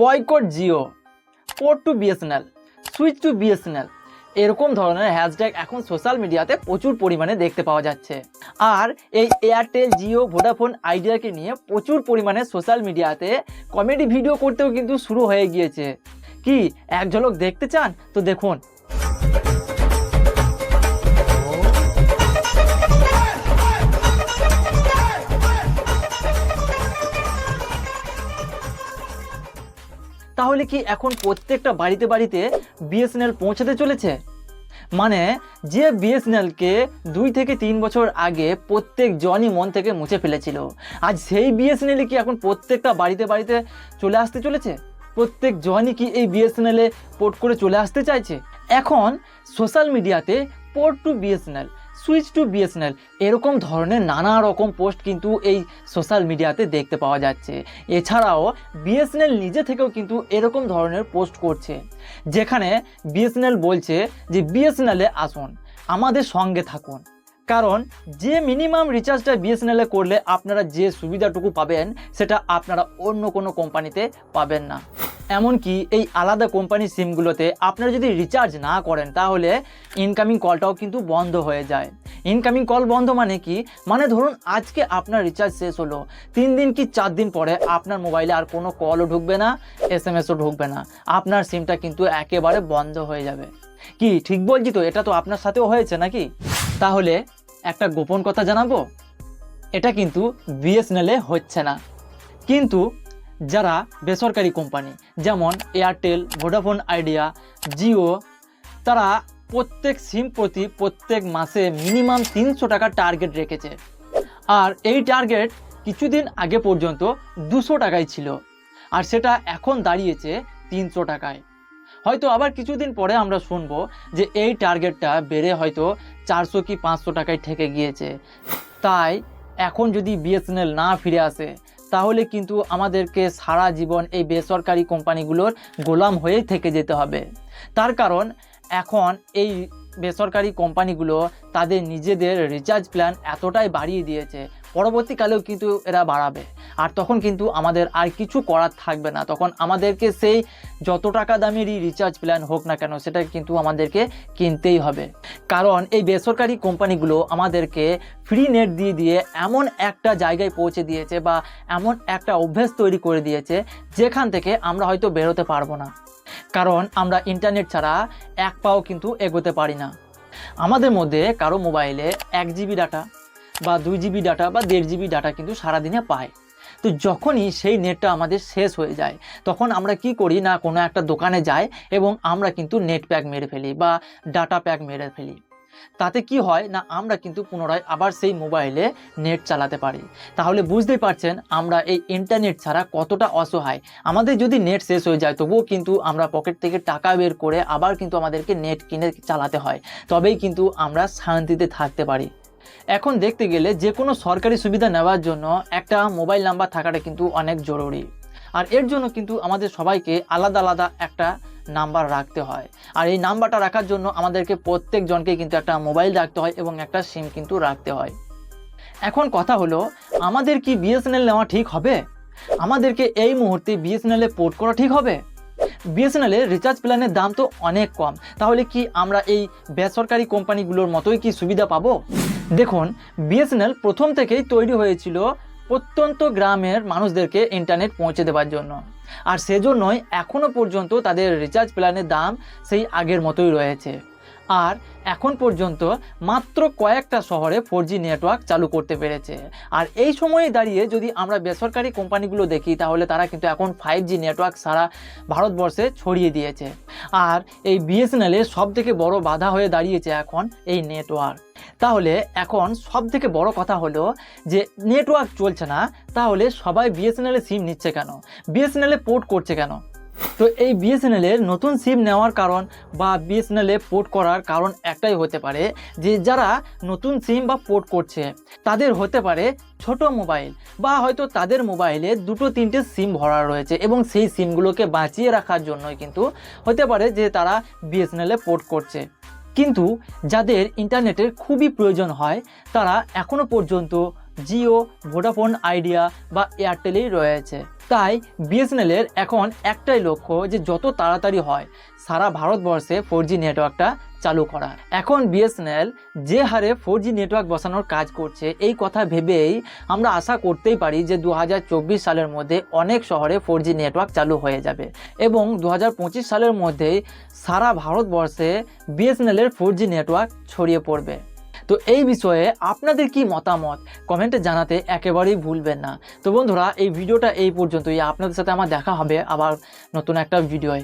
Boycott Jio port to BSNL switch to BSNL এরকম ধরনের hashtag এখন সোশ্যাল মিডিয়াতে প্রচুর পরিমাণে দেখতে পাওয়া যাচ্ছে। আর এই এয়ারটেল জিও ভোডাফোন আইডিয়াকে নিয়ে প্রচুর পরিমাণে সোশ্যাল মিডিয়াতে কমেডি ভিডিও করতেও কিন্তু শুরু হয়ে গিয়েছে। কি, এক ঝলক দেখতে চান? তো দেখুন তাহলে কি এখন প্রত্যেকটা বাড়িতে বাড়িতে বিএসএনএল পৌঁছাতে চলেছে? মানে যে বিএসএনএলকে দুই থেকে তিন বছর আগে প্রত্যেক জনই মন থেকে মুছে ফেলেছিল, আজ সেই বিএসএনএল কি এখন প্রত্যেকটা বাড়িতে বাড়িতে চলে আসতে চলেছে? প্রত্যেক জনই কি এই বিএসএনএলে পোর্ট করে চলে আসতে চাইছে? এখন সোশ্যাল মিডিয়াতে port to BSNL switch to BSNL এরকম ধরনের নানা রকম পোস্ট কিন্তু এই সোশ্যাল মিডিয়াতে দেখতে পাওয়া যাচ্ছে। এছাড়াও বিএসএনএল নিজে থেকেও কিন্তু এরকম ধরনের পোস্ট করছে। যেখানে বিএসএনএল বলছে যে বিএসএনএলে আসুন, আমাদের সঙ্গে থাকুন। কারণ যে মিনিমাম রিচার্জটা বিএসএনএলে করলে আপনারা যে সুবিধাটুকু পাবেন, সেটা আপনারা অন্য কোনো কোম্পানিতে পাবেন না। এমনকি এই আলাদা কোম্পানির সিমগুলোতে আপনারা যদি রিচার্জ না করেন, তাহলে ইনকামিং কলটাও কিন্তু বন্ধ হয়ে যায়। ইনকামিং কল বন্ধ মানে কি? মানে ধরুন আজকে আপনার রিচার্জ শেষ হলো, তিন দিন কি চার দিন পরে আপনার মোবাইলে আর কোনো কলও ঢুকবে না এস এম এসও ঢুকবে না। আপনার সিমটা কিন্তু একেবারে বন্ধ হয়ে যাবে। কি, ঠিক বলছি তো? এটা তো আপনার সাথেও হয়েছে নাকি? তাহলে একটা গোপন কথা জানাব? এটা কিন্তু বিএসএনএলে হচ্ছে না। কিন্তু যারা বেসরকারি কোম্পানি, যেমন এয়ারটেল ভোডাফোন আইডিয়া জিও তারা প্রত্যেক সিম প্রতি প্রত্যেক মাসে মিনিমাম তিনশো টাকা টার্গেট রেখেছে। আর এই টার্গেট কিছুদিন আগে পর্যন্ত দুশো টাকায় ছিল। আর সেটা এখন দাঁড়িয়েছে তিনশো টাকায়। হয়তো আবার কিছুদিন পরে আমরা শুনব যে এই টার্গেটটা বেড়ে হয়তো চারশো কি পাঁচশো টাকায় ঠেকে গিয়েছে। তাই এখন যদি বিএসএনএল না ফিরে আসে তাহলে কিন্তু আমাদেরকে সারা জীবন এই বেসরকারি কোম্পানিগুলোর গোলাম হয়েই থেকে যেতে হবে। তার কারণ এখন এই বেসরকারি কোম্পানিগুলো তাদের নিজেদের রিচার্জ প্ল্যান এতটাই বাড়িয়ে দিয়েছে। পরবর্তীকালেও কিন্তু এরা বাড়াবে। আর তখন কিন্তু আমাদের আর কিছু করার থাকবে না। তখন আমাদেরকে সেই যত টাকা দামেরই রিচার্জ প্ল্যান হোক না কেন, সেটা কিন্তু আমাদেরকে কিনতেই হবে। কারণ এই বেসরকারি কোম্পানিগুলো আমাদেরকে ফ্রি নেট দিয়ে দিয়ে এমন একটা জায়গায় পৌঁছে দিয়েছে বা এমন একটা অভ্যেস তৈরি করে দিয়েছে, যেখান থেকে আমরা হয়তো বেরোতে পারব না। কারণ আমরা ইন্টারনেট ছাড়া এক পাও কিন্তু এগোতে পারি না। আমাদের মধ্যে কারও মোবাইলে এক জিবি ডাটা বা দুই জিবি ডাটা বা দেড় জিবি ডাটা কিন্তু সারাদিনে পায়। তো যখনই সেই নেটটা আমাদের শেষ হয়ে যায়, তখন আমরা কি করি না কোনো একটা দোকানে যাই এবং আমরা কিন্তু নেট প্যাক মেরে ফেলি বা ডাটা প্যাক মেরে ফেলি। তাতে কি হয় না, আমরা কিন্তু পুনরায় আবার সেই মোবাইলে নেট চালাতে পারি। তাহলে বুঝতেই পারছেন আমরা এই ইন্টারনেট ছাড়া কতটা অসহায়। আমাদের যদি নেট শেষ হয়ে যায়, তবুও কিন্তু আমরা পকেট থেকে টাকা বের করে আবার কিন্তু আমাদেরকে নেট কিনে চালাতে হয়। তবেই কিন্তু আমরা শান্তিতে থাকতে পারি। এখন দেখতে গেলে যে কোনো সরকারি সুবিধা নেওয়ার জন্য একটা মোবাইল নাম্বার থাকাটা কিন্তু অনেক জরুরি। আর এর জন্য কিন্তু আমাদের সবাইকে আলাদা আলাদা একটা নাম্বার রাখতে হয়। আর এই নাম্বারটা রাখার জন্য আমাদেরকে প্রত্যেক জনকে কিন্তু একটা মোবাইল রাখতে হয় এবং একটা সিম কিন্তু রাখতে হয়। এখন কথা হলো, আমাদের কি বিএসএনএল নেওয়া ঠিক হবে? আমাদেরকে এই মুহূর্তে বিএসএনএলে পোর্ট করা ঠিক হবে? বিএসএনএলের রিচার্জ প্ল্যানের দাম তো অনেক কম। তাহলে কি আমরা এই বেসরকারি কোম্পানিগুলোর মতোই কি সুবিধা পাবো? দেখুন বিএসএনএল প্রথম থেকেই তৈরি হয়েছিল প্রত্যন্ত গ্রামের মানুষদেরকে ইন্টারনেট পৌঁছে দেওয়ার জন্য। আর সেজন্যই এখনও পর্যন্ত তাদের রিচার্জ প্ল্যানের দাম সেই আগের মতোই রয়েছে। আর এখন পর্যন্ত মাত্র কয়েকটা শহরে ফোর নেটওয়ার্ক চালু করতে পেরেছে। আর এই সময়ে দাঁড়িয়ে যদি আমরা বেসরকারি কোম্পানিগুলো দেখি, তাহলে তারা কিন্তু এখন ফাইভ নেটওয়ার্ক সারা ভারতবর্ষে ছড়িয়ে দিয়েছে। আর এই বিএসএনএলের সব থেকে বড় বাধা হয়ে দাঁড়িয়েছে এখন এই নেটওয়ার্ক তাহলে এখন সব থেকে বড় কথা হলো যে নেটওয়ার্ক চলছে না, তাহলে সবাই বিএসএনএল সিম নিচ্ছে কেন? বিএসএনএলে পোর্ট করছে কেন? তো এই বিএসএনএল এর নতুন সিম নেওয়ার কারণ বা বিএসএনএল পোর্ট করার কারণ একটাই হতে পারে যে যারা নতুন সিম বা পোর্ট করছে, তাদের হতে পারে ছোট মোবাইল বা হয়তো তাদের মোবাইলে দুটো তিনটে সিম ভরা রয়েছে এবং সেই সিমগুলোকে বাঁচিয়ে রাখার জন্যই কিন্তু হতে পারে যে তারা বিএসএনএল পোর্ট করছে। কিন্তু যাদের ইন্টারনেটের খুবই প্রয়োজন হয়, তারা এখনও পর্যন্ত জিও ভোডাফোন আইডিয়া বা এয়ারটেলেই রয়েছে। তাই বিএসএনএলের এখন একটাই লক্ষ্য যে যত তাড়াতাড়ি হয়, সারা ভারতবর্ষে ফোর জি নেটওয়ার্কটা চালু করা এখন বিএসএনএল যে হারে ফোর জি নেটওয়ার্ক বসানোর কাজ করছে, এই কথা ভেবেই আমরা আশা করতেই পারি যে দু হাজার চব্বিশ সালের মধ্যে অনেক শহরে ফোর জি নেটওয়ার্ক চালু হয়ে যাবে। এবং দু হাজার পঁচিশ সালের মধ্যেই সারা ভারতবর্ষে বিএসএনএলের ফোর জি নেটওয়ার্ক ছড়িয়ে পড়বে। তো এই বিষয়ে আপনাদের কি মতামত? কমেন্টে জানাতে একেবারেই ভুলবেন না। তো বন্ধুরা, এই ভিডিওটা এই পর্যন্তই। আপনাদের সাথে আমার দেখা হবে আবার নতুন একটা ভিডিওয়